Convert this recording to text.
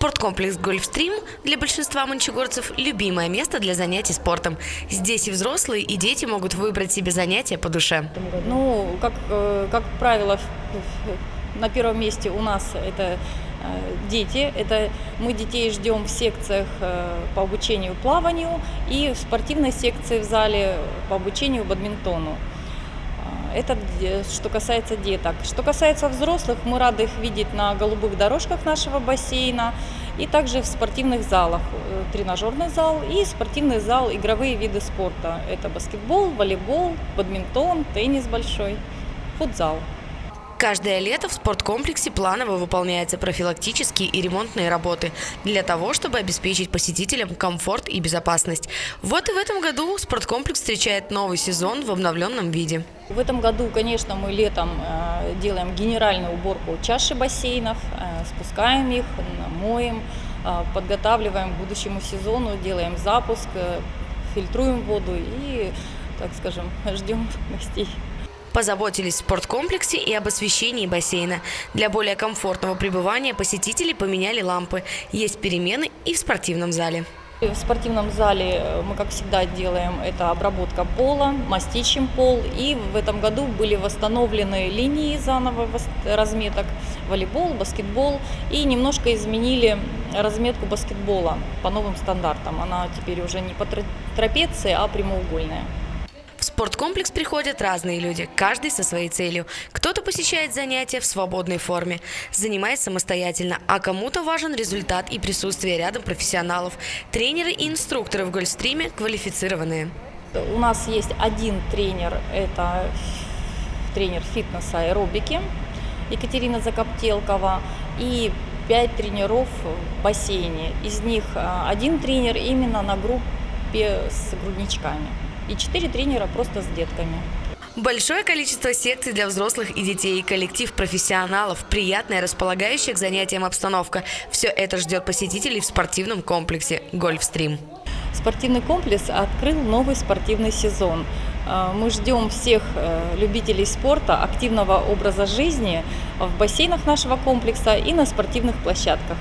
Спорткомплекс «Гольфстрим» для большинства манчегорцев – любимое место для занятий спортом. Здесь и взрослые, и дети могут выбрать себе занятия по душе. Ну, как, э, как правило, на первом месте у нас это э, дети. Это мы детей ждем в секциях э, по обучению плаванию и в спортивной секции в зале по обучению бадминтону. Это де- что касается деток. Что касается взрослых, мы рады их видеть на голубых дорожках нашего бассейна и также в спортивных залах. Э, Тренажерный зал и спортивный зал, игровые виды спорта. Это баскетбол, волейбол, бадминтон, теннис большой, футзал. Каждое лето в спорткомплексе планово выполняются профилактические и ремонтные работы для того, чтобы обеспечить посетителям комфорт и безопасность. Вот и в этом году спорткомплекс встречает новый сезон в обновленном виде. В этом году, конечно, мы летом э, делаем генеральную уборку чаши бассейнов, э, спускаем их, моем, э, подготавливаем к будущему сезону, делаем запуск, фильтруем воду и, так скажем, ждем гостей. Позаботились в спорткомплексе и об освещении бассейна. Для более комфортного пребывания посетители поменяли лампы. Есть перемены и в спортивном зале. В спортивном зале э, мы, как всегда, делаем это обработка пола, мастичим пол. И в этом году были восстановлены линии заново разметок, волейбол, баскетбол. И немножко изменили разметку баскетбола по новым стандартам. Она теперь уже не по тра- трапеции, а прямоугольная. В спорткомплекс приходят разные люди, каждый со своей целью. Кто-то посещает занятия в свободной форме, занимается самостоятельно, а кому-то важен результат и присутствие рядом профессионалов. Тренеры и инструкторы в Гольфстриме квалифицированные. У нас есть один тренер, это тренер фитнеса аэробики Екатерина Закоптелкова и пять тренеров в бассейне. Из них а, один тренер именно на группе с грудничками и четыре тренера просто с детками. Большое количество секций для взрослых и детей, коллектив профессионалов, приятная, располагающая к занятиям обстановка. Все это ждет посетителей в спортивном комплексе «Гольфстрим». Спортивный комплекс открыл новый спортивный сезон. А, Мы ждем всех э, любителей спорта, активного образа жизни в бассейнах нашего комплекса и на спортивных площадках.